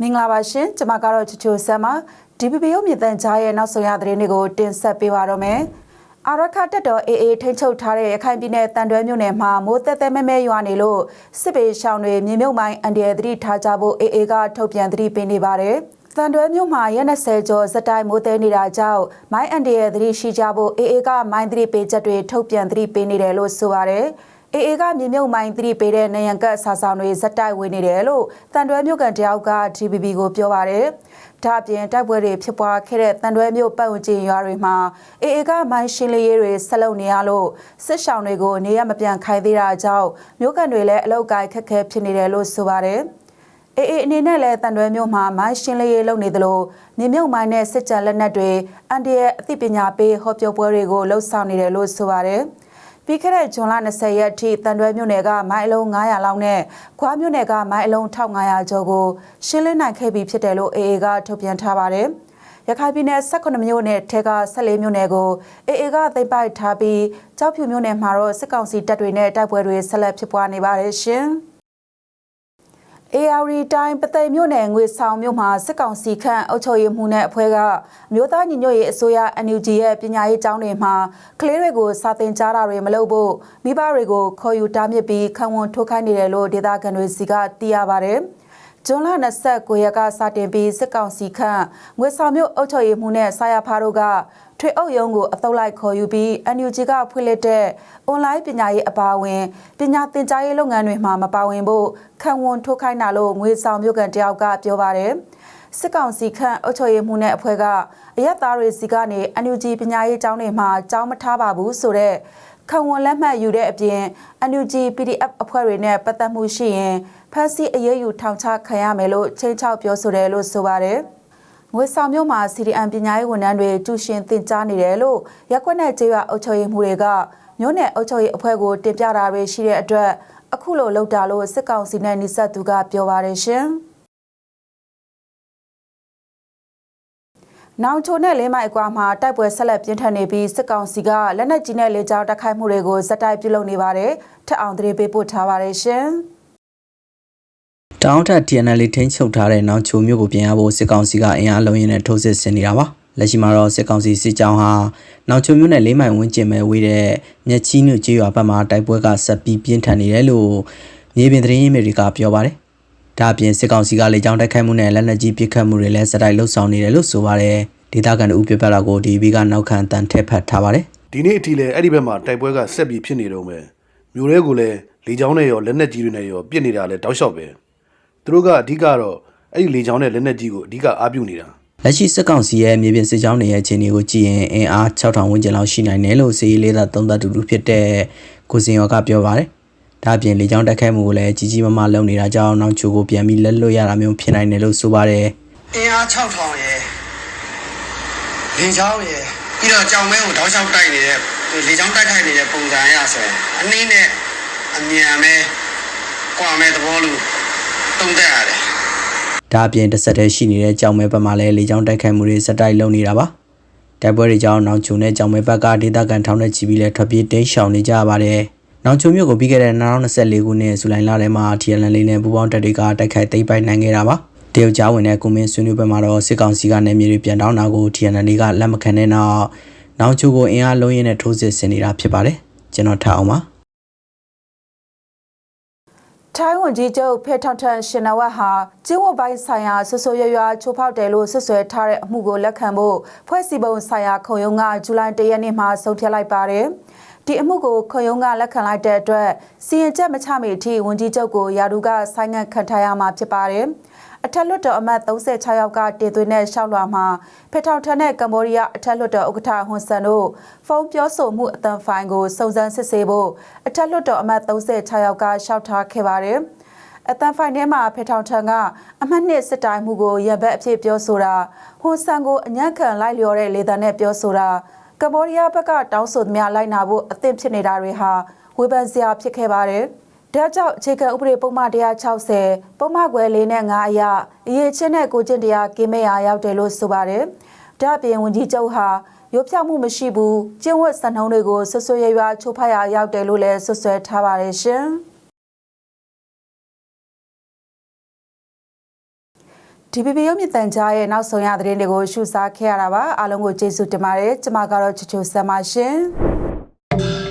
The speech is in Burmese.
မင်္ဂလာပါရှင်ကျွန်မကတော့ချူချူဆမ်ပါ DPP ရုပ်မြင့်တန်ကြားရဲ့နောက်ဆုံးရသတင်းတွေကိုတင်ဆက်ပေးပါတော့မယ်အာရခတက်တော်အေအေထိန်းချုပ်ထားတဲ့ရခိုင်ပြည်နယ်တန်တွဲမြို့နယ်မှာမိုးသက်သက်မဲမဲရွာနေလို့စစ်ပေရှောင်းတွေမြေမြုပ်မိုင်းအန်ဒီရယ်သတိထားကြဖို့အေအေကထုတ်ပြန်သတိပေးနေပါတယ်တန်တွဲမြို့မှာရက်20ကျော်စတိုင်မိုးသေးနေတာကြောင့်မိုင်းအန်ဒီရယ်သတိရှိကြဖို့အေအေကမိုင်းသတိပေးချက်တွေထုတ်ပြန်သတိပေးနေတယ်လို့ဆိုပါတယ် အေအေကမြေမြုပ်မိုင်းသတိပေးတဲ့နေရန်ကတ်ဆာဆောင်တွေဇက်တိုက်ဝင်နေတယ်လို့တန်တွဲမြို့ကန်တယောက်က GBB ကိုပြောပါတယ်။ဒါ့အပြင်တိုက်ပွဲတွေဖြစ်ပွားခဲ့တဲ့တန်တွဲမြို့ပတ်ဝန်းကျင်ရွာတွေမှာအေအေကမိုင်းရှင်းလင်းရေးတွေဆက်လုပ်နေရလို့စစ်ဆောင်တွေကိုနေရမပြန်ခိုင်းသေးတာကြောင့်မြို့ကန်တွေလည်းအလောက်ကိုက်ခက်ခဲဖြစ်နေတယ်လို့ဆိုပါတယ်။အေးအေးအနေနဲ့လည်းတန်တွဲမြို့မှာမိုင်းရှင်းလေးရေးလုပ်နေသလိုမြေမြုပ်မိုင်းနဲ့စစ်ကြလက်နက်တွေအန်ဒီရဲ့အသိပညာပေးဟောပြောပွဲတွေကိုလှုပ်ဆောင်နေတယ်လို့ဆိုပါတယ်။ ပြီးခဲ့တဲ့ဇွန်လ20ရက်ထိတန်တွဲမြို့နယ်ကမိုင်းအလုံး900လောက်နဲ့ခွားမြို့နယ်ကမိုင်းအလုံး1500ကျော်ကိုရှင်းလင်းနိုင်ခဲ့ပြီဖြစ်တယ်လို့အေအေကထုတ်ပြန်ထားပါတယ်။ရခိုင်ပြည်နယ်18မြို့နယ်ထဲက14မြို့နယ်ကိုအေအေကသိမ်းပိုက်ထားပြီးကြောက်ဖြူမြို့နယ်မှာတော့စစ်ကောင်စီတပ်တွေနဲ့တိုက်ပွဲတွေဆက်လက်ဖြစ်ပွားနေပါတယ်ရှင်။ AR တိုင်းပသိမ်မြို့နယ်ငွေဆောင်မြို့မှာစစ်ကောင်စီခန့်အုပ်ချုပ်ရေးမှုနဲ့အဖွဲ့ကမြို့သားညီညွတ်ရေးအစိုးရ NUG ရဲ့ပညာရေးကျောင်းတွေမှာကလေးတွေကိုစာသင်ကြားတာတွေမလုပ်ဖို့မိဘတွေကိုခေါ်ယူတားမြစ်ပြီးခံဝန်ထုတ်ခိုင်းနေတယ်လို့ဒေသခံတွေစီကသိရပါဗျ။ဂျွန်လ29ရက်ကစတင်ပြီးစစ်ကောင်စီခန့်ငွေဆောင်မြို့အုပ်ချုပ်ရေးမှုနဲ့စာရဖားတို့က ထွေအုပ်ရုံးကိုအသုတ်လိုက်ခေါ်ယူပြီး NUG ကဖွင့်လှစ်တဲ့အွန်လိုင်းပညာရေးအပါအဝင်ပညာသင်ကြားရေးလုပ်ငန်းတွေမှာမပါဝင်ဖို့ခံဝန်ထုတ်ခိုင်းတာလို့ငွေဆောင်မြို့ကန်တယောက်ကပြောပါတယ်စစ်ကောင်စီခန့်အုပ်ချုပ်ရေးမှုနဲ့အဖွဲ့ကအရက်သားတွေစီကနေ NUG ပညာရေးကျောင်းတွေမှာကျောင်းမထားပါဘူးဆိုတော့ခံဝန်လက်မှတ်ယူတဲ့အပြင် NUG PDF အဖွဲ့တွေနဲ့ပတ်သက်မှုရှိရင်ဖမ်းဆီးအရေးယူထောင်ချခံရမယ်လို့ချင်းချောက်ပြောဆိုတယ်လို့ဆိုပါတယ်။ ငွေဆောင်မြို့မှာ CDM ပညာရေးဝန်ထမ်းတွေကျူရှင်သင်ကြားနေတယ်လို့ရက်ကွက်နဲ့ကျေးရွာအုပ်ချုပ်ရေးမှုတွေကမြို့နယ်အုပ်ချုပ်ရေးအဖွဲ့ကိုတင်ပြတာတွေရှိတဲ့အတွက်အခုလိုလောက်တာလို့စစ်ကောင်စီနဲ့နှိစက်သူကပြောပါတယ်ရှင်။နောင်ချိုနဲ့လင်းမိုက်ကွာမှာတိုက်ပွဲဆက်လက်ပြင်းထန်နေပြီးစစ်ကောင်စီကလက်နက်ကြီးနဲ့လေကြောင်းတိုက်ခိုက်မှုတွေကိုဇက်တိုက်ပြုလုပ်နေပါတယ်။ထက်အောင်သတင်းပေးပို့ထားပါတယ်ရှင်။ တောင်းထ TNL ထိန်းချုပ်ထားတဲ့နောင်ချိုမြို့ကိုပြင်ရဖို့စစ်ကောင်စီကအင်အားလုံးရင်းနဲ့ထိုးစစ်ဆင်နေတာပါလက်ရှိမှာတော့စစ်ကောင်စီစစ်ကြောင်းဟာနောင်ချိုမြို့နယ်လေးမိုင်ဝန်းကျင်ပဲဝေးတဲ့မြက်ချီးမြို့ကျေးရွာဘက်မှာတိုက်ပွဲကဆက်ပြီးပြင်းထန်နေတယ်လို့မြေပြင်သတင်းရင်းမြစ်တွေကပြောပါတယ်ဒါအပြင်စစ်ကောင်စီကလေကြောင်းတိုက်ခိုက်မှုနဲ့လက်နက်ကြီးပစ်ခတ်မှုတွေလည်းစတိုက်လှုပ်ဆောင်နေတယ်လို့ဆိုပါတယ်ဒေသခံတို့ပြပြတာကိုဒီဘီကနောက်ခံတန်ထက်ဖတ်ထားပါတယ်ဒီနေ့အထိလည်းအဲ့ဒီဘက်မှာတိုက်ပွဲကဆက်ပြီးဖြစ်နေတော့မယ်မြို့ရဲကိုလည်းလေချောင်းနဲ့ရောလက်နက်ကြီးတွေနဲ့ရောပြစ်နေတာလည်းတောက်လျှောက်ပဲ သူတို့ကအဓိကတော့အဲ့ဒီလေချောင်းနဲ့လက်နက်ကြီးကိုအဓိကအားပြုနေတာလက်ရှိစစ်ကောင်စီရဲ့မြေပြင်စစ်ကြောင်းတွေရဲ့အခြေအနေကိုကြည့်ရင်အင်အား6000ဝန်းကျင်လောက်ရှိနိုင်တယ်လို့စီရေးလေးသာသုံးသပ်တူတူဖြစ်တဲ့ကိုစင်ရောကပြောပါတယ်။ဒါအပြင်လေကြောင်းတက်ခဲမှုကိုလည်းကြီးကြီးမားမားလုပ်နေတာကြောင့်နောက်ချိုကိုပြန်ပြီးလက်လွတ်ရတာမျိုးဖြစ်နိုင်တယ်လို့ဆိုပါတယ်အင်အား6000ရယ်လင်းချောင်းရယ်ပြီးတော့ကြောင်မဲကိုတောက်လျှောက်တိုက်နေတဲ့လေချောင်းတိုက်ခိုက်နေတဲ့ပုံစံအရဆိုရင်အနည်းနဲ့အမြန်ပဲကွာမဲသဘောလို့ တုံးတက်ရတယ်။ဒါအပြင်တစ်ဆက်တည်းရှိနေတဲ့ကြောင်မဲဘက်မှာလည်းလေကြောင်းတိုက်ခိုက်မှုတွေစက်တိုက်လုပ်နေတာပါ။တိုက်ပွဲတွေကြောင့်နောက်ချိုနဲ့ကြောင်မဲဘက်ကဒေသခံထောင်နဲ့ချီပြီးလဲထွက်ပြေးတိမ်းရှောင်နေကြရပါတယ်။နောက်ချိုမြို့ကိုပြီးခဲ့တဲ့2024ခုနှစ်ဇူလိုင်လထဲမှာ TNL လေးနဲ့ပူးပေါင်းတပ်တွေကတိုက်ခိုက်သိမ်းပိုက်နိုင်ခဲ့တာပါ။တရုတ်ကြားဝင်တဲ့ကွန်မင်းဆွေးနွေးပွဲမှာတော့စစ်ကောင်စီကနေမြေတွေပြန်တောင်းတာကို TNL ကလက်မခံတဲ့နောက်နောက်ချိုကိုအင်အားလုံးရင်းနဲ့ထိုးစစ်ဆင်နေတာဖြစ်ပါတယ်။ကျွန်တော်ထားအောင်ပါ။ ထိုင်းဝန်ကြီးချုပ်ဖေထောက်ထန်ရှင်နဝတ်ဟာကျင်းဝတ်ပိုင်းဆိုင်ရာဆွဆွရွရွချိုးဖောက်တယ်လို့ဆွဆွဲထားတဲ့အမှုကိုလက်ခံဖို့ဖွဲ့စည်းပုံဆိုင်ရာခုံရုံးကဇူလိုင်၁ရက်နေ့မှာဆုံးဖြတ်လိုက်ပါတယ်။ဒီအမှုကိုခုံရုံးကလက်ခံလိုက်တဲ့အတွက်စီရင်ချက်မချမီအထိဝန်ကြီးချုပ်ကိုယာဒူကဆိုင်းငံ့ခံထားရမှာဖြစ်ပါတယ်။ အထက်လွှတ်တော်အမတ်36ယောက်ကတင်သွင်းတဲ့ရှောက်လွှာမှာဖေထောင်ထန်တဲ့ကမ္ဘောဒီးယားအထက်လွှတ်တော်ဥက္ကဋ္ဌဟွန်ဆန်တို့ဖုန်းပြောဆိုမှုအတန်ဖိုင်ကိုစုံစမ်းစစ်ဆေးဖို့အထက်လွှတ်တော်အမတ်36ယောက်ကရှောက်ထားခဲ့ပါတယ်။အတန်ဖိုင်ထဲမှာဖေထောင်ထန်ကအမှတ်နှစ်စစ်တိုင်းမှုကိုရဘက်အဖြစ်ပြောဆိုတာဟွန်ဆန်ကိုအညံ့ခံလိုက်လျော်တဲ့လေသံနဲ့ပြောဆိုတာကမ္ဘောဒီးယားဘက်ကတောင်းဆိုသမျှလိုက်နာဖို့အသင့်ဖြစ်နေတာတွေဟာဝေဖန်စရာဖြစ်ခဲ့ပါတယ်။ ဒါကြောင့်အခြေခံဥပဒေပုံမှန်160ပုံမှန်ွယ်၄နဲ့5အရအရေးချင်းတဲ့ကိုကျင့်တရားကင်းမဲ့ရာရောက်တယ်လို့ဆိုပါတယ်။ဒါ့အပြင်ဝန်ကြီးချုပ်ဟာရုပ်ဖြောက်မှုမရှိဘူးကျင့်ဝတ်စံနှုန်းတွေကိုဆွဆွရွရွချိုးဖောက်ရာရောက်တယ်လို့လည်းဆွဆွဲထားပါတယ်ရှင်။ဒီဗီဒီယိုမြင့်တန်ကြားရဲ့နောက်ဆုံးရသတင်းတွေကိုရှုစားခဲ့ရတာပါအားလုံးကိုကျေးဇူးတင်ပါတယ်ကျွန်မကတော့ချီချိုဆမ်းပါရှင်